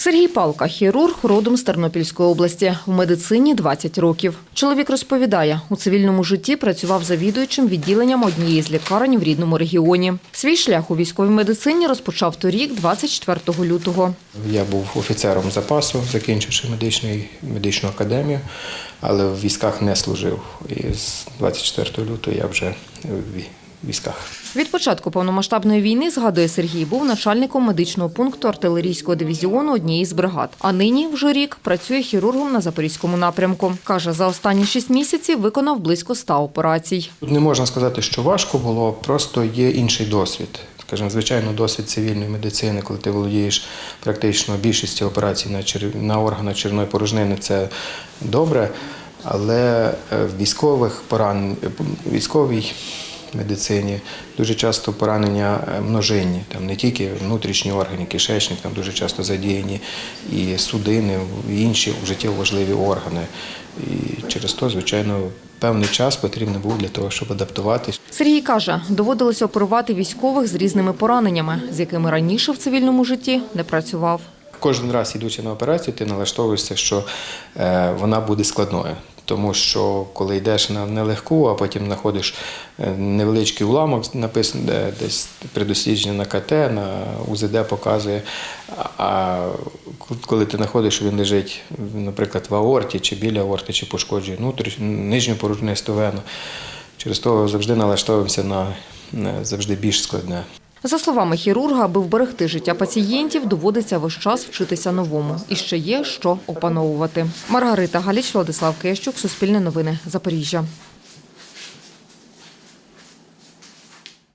Сергій Палка, хірург, родом з Тернопільської області. У медицині 20 років. Чоловік розповідає, у цивільному житті працював завідуючим відділенням однієї з лікарень в рідному регіоні. Свій шлях у військовій медицині розпочав торік, 24 лютого. Я був офіцером запасу, закінчивши медичну, академію, але в військах не служив. І з 24 лютого я вже в військах. Від початку повномасштабної війни, згадує Сергій, був начальником медичного пункту артилерійського дивізіону однієї з бригад. А нині вже рік працює хірургом на запорізькому напрямку. Каже, за останні шість місяців виконав близько ста операцій. Тут не можна сказати, що важко було, просто є інший досвід. Скажімо, звичайно, досвід цивільної медицини, коли ти володієш практично більшістю операцій на, чер... на органах черної порожнини, це добре. Але е, військових поран... медицині дуже часто поранення е, множинні, там не тільки внутрішні органи, кишечник, там дуже часто задіяні і судини, і інші життєво важливі органи. І через то, звичайно, певний час потрібно був для того, щоб адаптуватись. Сергій каже, доводилося оперувати військових з різними пораненнями, з якими раніше в цивільному житті не працював. Кожен раз, ідучи на операцію, ти налаштовуєшся, що е, вона буде складною. Тому що коли йдеш на нелегку, а потім знаходиш е, невеличкий уламок, написано де десь при дослідженні на КТ, на УЗД показує. А коли ти знаходиш, він лежить, наприклад, в аорті, чи біля аорти, чи пошкоджує внутрішню нижню порожнисту вену, через то завжди налаштовуємося на, на завжди більш складне. За словами хірурга, аби вберегти життя пацієнтів, доводиться весь час вчитися новому. І ще є що опановувати. Маргарита Галіч, Владислав Кещук, Суспільне новини, Запоріжжя.